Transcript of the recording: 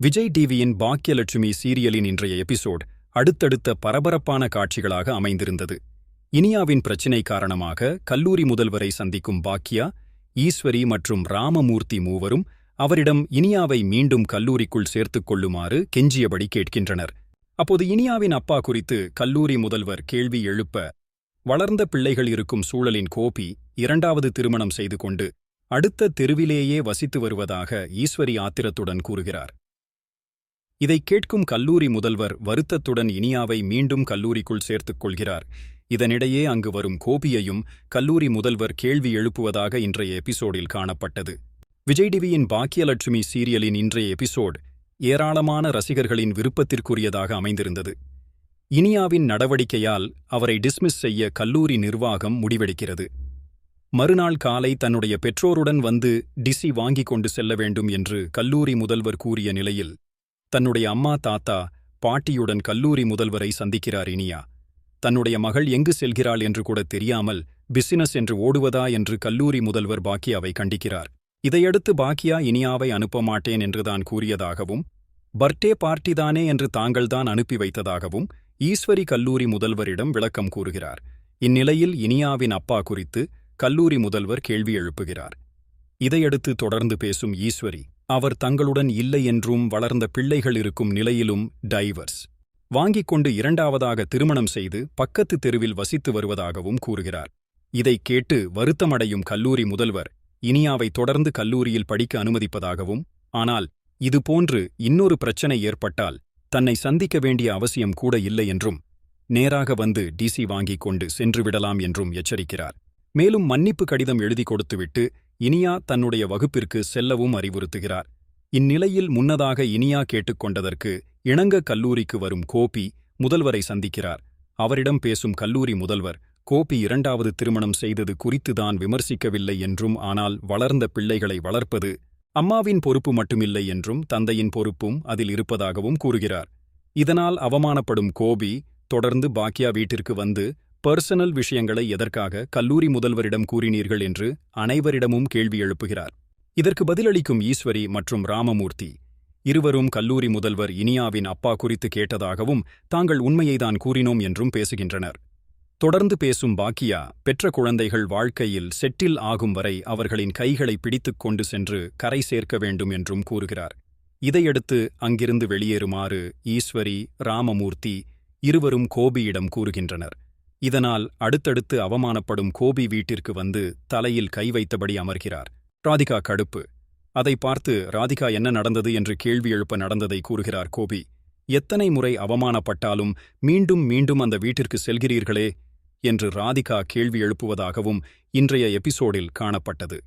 விஜய் டிவியின் பாக்கியலட்சுமி சீரியலின் இன்றைய எபிசோட் அடுத்தடுத்த பரபரப்பான காட்சிகளாக அமைந்திருந்தது. இனியாவின் பிரச்சினை காரணமாக கல்லூரி முதல்வரை சந்திக்கும் பாக்கியா ஈஸ்வரி மற்றும் ராமமூர்த்தி மூவரும் அவரிடம் இனியாவை மீண்டும் கல்லூரிக்குள் சேர்த்துக் கொள்ளுமாறு கெஞ்சியபடி கேட்கின்றனர். அப்போது இனியாவின் அப்பா குறித்து கல்லூரி முதல்வர் கேள்வி எழுப்ப வளர்ந்த பிள்ளைகள் இருக்கும் சூழலின் கோபி இரண்டாவது திருமணம் செய்து கொண்டு அடுத்த தெருவிலேயே வசித்து வருவதாக ஈஸ்வரி ஆத்திரத்துடன் கூறுகிறார். இதைக் கேட்கும் கல்லூரி முதல்வர் வருத்தத்துடன் இனியாவை மீண்டும் கல்லூரிக்குள் சேர்த்துக் கொள்கிறார். இதனிடையே அங்கு வரும் கோபியையும் கல்லூரி முதல்வர் கேள்வி எழுப்புவதாக இன்றைய எபிசோடில் காணப்பட்டது. விஜய் டிவியின் பாக்கியலட்சுமி சீரியலின் இன்றைய எபிசோட் ஏராளமான ரசிகர்களின் விருப்பத்திற்குரியதாக அமைந்திருந்தது. இனியாவின் நடவடிக்கையால் அவரை டிஸ்மிஸ் செய்ய கல்லூரி நிர்வாகம் முடிவெடுக்கிறது. மறுநாள் காலை தன்னுடைய பெற்றோருடன் வந்து டிசி வாங்கிக் கொண்டு செல்ல வேண்டும் என்று கல்லூரி முதல்வர் கூறிய நிலையில் தன்னுடைய அம்மா தாத்தா பாட்டியுடன் கல்லூரி முதல்வரை சந்திக்கிறார் இனியா. தன்னுடைய மகள் எங்கு செல்கிறாள் என்று கூட தெரியாமல் பிசினஸ் என்று ஓடுவதா என்று கல்லூரி முதல்வர் பாக்கியாவை கண்டிக்கிறார். இதையடுத்து பாக்கியா இனியாவை அனுப்ப மாட்டேன் என்றுதான் கூறியதாகவும் பர்த்டே பார்ட்டிதானே என்று தாங்கள்தான் அனுப்பி வைத்ததாகவும் ஈஸ்வரி கல்லூரி முதல்வரிடம் விளக்கம் கூறுகிறார். இந்நிலையில் இனியாவின் அப்பா குறித்து கல்லூரி முதல்வர் கேள்வி எழுப்புகிறார். இதையடுத்து தொடர்ந்து பேசும் ஈஸ்வரி அவர் தங்களுடன் இல்லை என்றும் வளர்ந்த பிள்ளைகள் இருக்கும் நிலையிலும் டைவர்ஸ். வாங்கிக் கொண்டு இரண்டாவதாக திருமணம் செய்து பக்கத்து தெருவில் வசித்து வருவதாகவும் கூறுகிறார். இதைக் கேட்டு வருத்தமடையும் கல்லூரி முதல்வர் இனியாவை தொடர்ந்து கல்லூரியில் படிக்க அனுமதிப்பதாகவும் ஆனால் இதுபோன்று இன்னொரு பிரச்சனை ஏற்பட்டால் தன்னை சந்திக்க வேண்டிய அவசியம் கூட இல்லை என்றும் நேராக வந்து டிசி வாங்கிக் கொண்டு சென்றுவிடலாம் என்றும் எச்சரிக்கிறார். மேலும் மன்னிப்பு கடிதம் எழுதி கொடுத்துவிட்டு இனியா தன்னுடைய வகுப்பிற்கு செல்லவும் அறிவுறுத்துகிறார். இந்நிலையில் முன்னதாக இனியா கேட்டுக்கொண்டதற்கு இணங்க கல்லூரிக்கு வரும் கோபி முதல்வரை சந்திக்கிறார். அவரிடம் பேசும் கல்லூரி முதல்வர் கோபி இரண்டாவது திருமணம் செய்தது குறித்துதான் விமர்சிக்கவில்லை என்றும் ஆனால் வளர்ந்த பிள்ளைகளை வளர்ப்பது அம்மாவின் பொறுப்பு மட்டுமில்லை என்றும் தந்தையின் பொறுப்பும் அதில் இருப்பதாகவும் கூறுகிறார். இதனால் அவமானப்படும் கோபி தொடர்ந்து பாக்கியா வீட்டிற்கு வந்து பர்சனல் விஷயங்களை எதற்காக கல்லூரி முதல்வரிடம் கூறினீர்கள் என்று அனைவரிடமும் கேள்வி எழுப்புகிறார். இதற்கு பதிலளிக்கும் ஈஸ்வரி மற்றும் ராமமூர்த்தி இருவரும் கல்லூரி முதல்வர் இனியாவின் அப்பா குறித்து கேட்டதாகவும் தாங்கள் உண்மையைதான் கூறினோம் என்றும் பேசுகின்றனர். தொடர்ந்து பேசும் பாக்கியா பெற்ற குழந்தைகள் வாழ்க்கையில் செட்டில் ஆகும் வரை அவர்களின் கைகளை பிடித்துக் கொண்டு சென்று கரை சேர்க்க வேண்டும் என்றும் கூறுகிறார். இதையடுத்து அங்கிருந்து வெளியேறுமாறு ஈஸ்வரி ராமமூர்த்தி இருவரும் கோபியிடம் கூறுகின்றனர். இதனால் அடுத்தடுத்து அவமானப்படும் கோபி வீட்டிற்கு வந்து தலையில் கை வைத்தபடி அமர்கிறார். ராதிகா கடுப்பு. அதை பார்த்து ராதிகா என்ன நடந்தது? என்று கேள்வி எழுப்ப நடந்ததை கூறுகிறார் கோபி. எத்தனை முறை அவமானப்பட்டாலும் மீண்டும் மீண்டும் அந்த வீட்டிற்கு செல்கிறீர்களே? என்று ராதிகா கேள்வி எழுப்புவதாகவும் இன்றைய எபிசோடில் காணப்பட்டது.